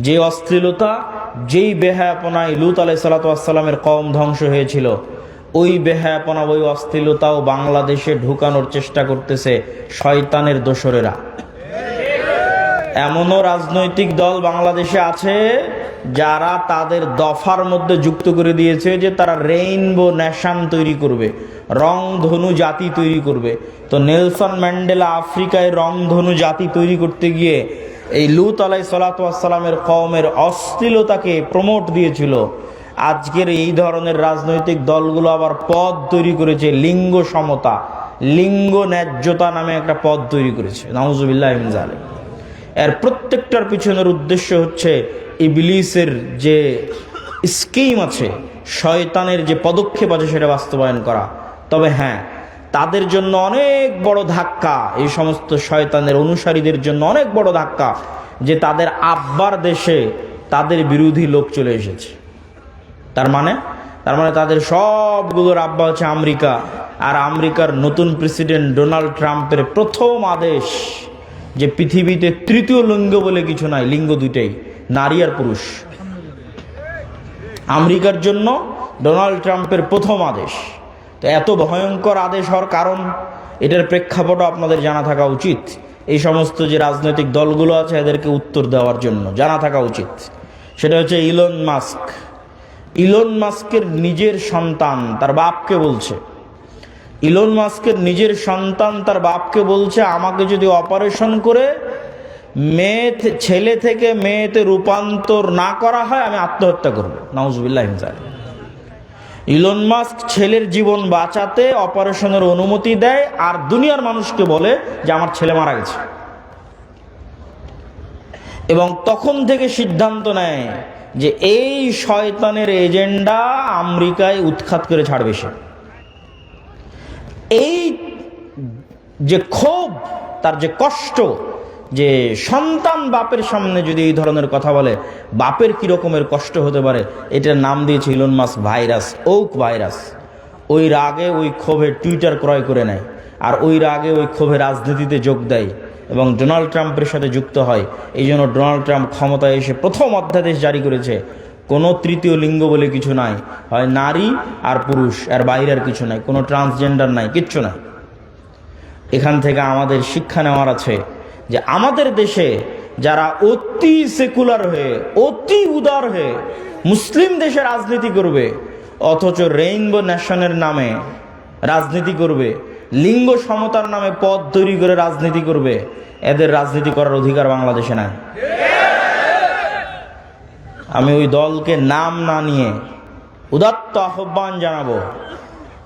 যে অশ্লীলতা, যেই বেহায়াপনায় লুত আলাই সালাতামের কম ধ্বংস হয়েছিল, ওই বেহায়াপনা, ওই অশ্লীলতাও বাংলাদেশে ঢুকানোর চেষ্টা করতেছে শয়তানের দোসরেরা। এমনও রাজনৈতিক দল বাংলাদেশে আছে যারা তাদের দফার মধ্যে যুক্ত করে দিয়েছে যে তারা রেইনবো ন্যাশন তৈরি করবে, রং ধনু জাতি তৈরি করবে। তো নেলসন ম্যান্ডেলা আফ্রিকায় রং ধনু জাতি তৈরি করতে গিয়ে এই লুত আলাই সালাতামের কমের অশ্লীলতাকে প্রমোট দিয়েছিল। আজকের এই ধরনের রাজনৈতিক দলগুলো আবার পদ তৈরি করেছে লিঙ্গ সমতা, লিঙ্গ ন্যায্যতা নামে একটা পদ তৈরি করেছে। নাউজুবিল্লাহ জালেম এর প্রত্যেকটার পিছনের উদ্দেশ্য হচ্ছে ইবলিসের যে স্কিম আছে, শয়তানের যে পদক্ষেপ আছে সেটা বাস্তবায়ন করা। তবে হ্যাঁ তাদের জন্য অনেক বড় ধাক্কা, এই সমস্ত শয়তানের অনুসারীদের জন্য অনেক বড় ধাক্কা, যে তাদের আব্বার দেশে তাদের বিরোধী লোক চলে এসেছে। তার মানে? তার মানে তাদের সবগুলোর আব্বা হচ্ছে আমেরিকা, আর আমেরিকার নতুন প্রেসিডেন্ট ডোনাল্ড ট্রাম্পের প্রথম আদেশ যে পৃথিবীতে তৃতীয় লিঙ্গ বলে কিছু নাই, লিঙ্গ দুইটাই, নারী আর পুরুষ। আমেরিকার জন্য ডোনাল্ড ট্রাম্পের প্রথম আদেশ। তো এত ভয়ঙ্কর আদেশ হওয়ার কারণ, এটার প্রেক্ষাপটও আপনাদের জানা থাকা উচিত। এই সমস্ত যে রাজনৈতিক দলগুলো আছে, এদেরকে উত্তর দেওয়ার জন্য জানা থাকা উচিত। সেটা হচ্ছে ইলন মাস্ক। ইলন মাস্কের নিজের সন্তান তার বাপকে বলছে। ইলন মাস্কের নিজের সন্তান তার বাপকে বলছে, আমাকে যদি অপারেশন করে মেয়ে ছেলে থেকে মেয়েতে রূপান্তর না করা হয়, আমি আত্মহত্যা করব। নাউজবিল্লাহ ইলন মাস্ক ছেলের জীবন বাঁচাতে অপারেশনের অনুমতি দেয় আর দুনিয়ার মানুষকে বলে যে আমার ছেলে মারা গেছে। এবং তখন থেকে সিদ্ধান্ত নেয় যে এই শয়তানের এজেন্ডা আমেরিকায় উৎখাত করে ছাড়বে সে। এই যে ক্ষোভ, তার যে কষ্ট যে সন্তান বাপের সামনে যদি এই ধরনের কথা বলে, বাপের কি রকমের কষ্ট হতে পারে? এটার নাম দিয়েছে Elon Musk virus woke virus. ওই রাগে ওই ক্ষোভে টুইটার ক্রয় করে নেয় আর ওই রাগে ওই ক্ষোভে রাজনীতিতে যোগ দেয় এবং ডোনাল্ড ট্রাম্পের সাথে যুক্ত হয়। এই জন্য ডোনাল্ড ট্রাম্প ক্ষমতায় এসে প্রথম অধ্যাদেশ জারি করেছে। কোনো তৃতীয় লিঙ্গ বলে কিছু নাই। হয় নারী আর পুরুষ আর বাইরে আর কিছু নাই। কোনো ট্রান্সজেন্ডার নাই, কিচ্ছু নাই। এখান থেকে আমাদের শিক্ষা নেওয়ার আছে। যে আমাদের দেশে যারা অতি সেকুলার হয়ে, অতি উদার হয়ে মুসলিম দেশে রাজনীতি করবে, অথচ রেইনবো ন্যাশনের নামে রাজনীতি করবে, লিঙ্গ সমতার নামে পদ তৈরি করে রাজনীতি করবে, এদের রাজনীতি করার অধিকার বাংলাদেশে নাই। আমি ওই দলকে নাম না নিয়ে উদাত্ত আহ্বান জানাব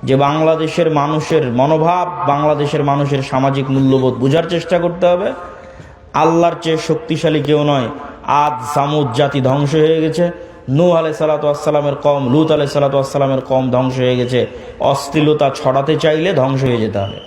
যে বাংলাদেশের মানুষের মনোভাব, বাংলাদেশের মানুষের সামাজিক মূল্যবোধ বোঝার চেষ্টা করতে হবে। আল্লাহর চেয়ে শক্তিশালী কেউ নয়। আদ, সামুদ জাতি ধ্বংস হয়ে গেছে। নূ আলে সালাতামের কম, লুত আলাই সালাতামের কম ধ্বংস হয়ে গেছে। অশ্লীলতা ছড়াতে চাইলে ধ্বংস হয়ে যেতে হবে।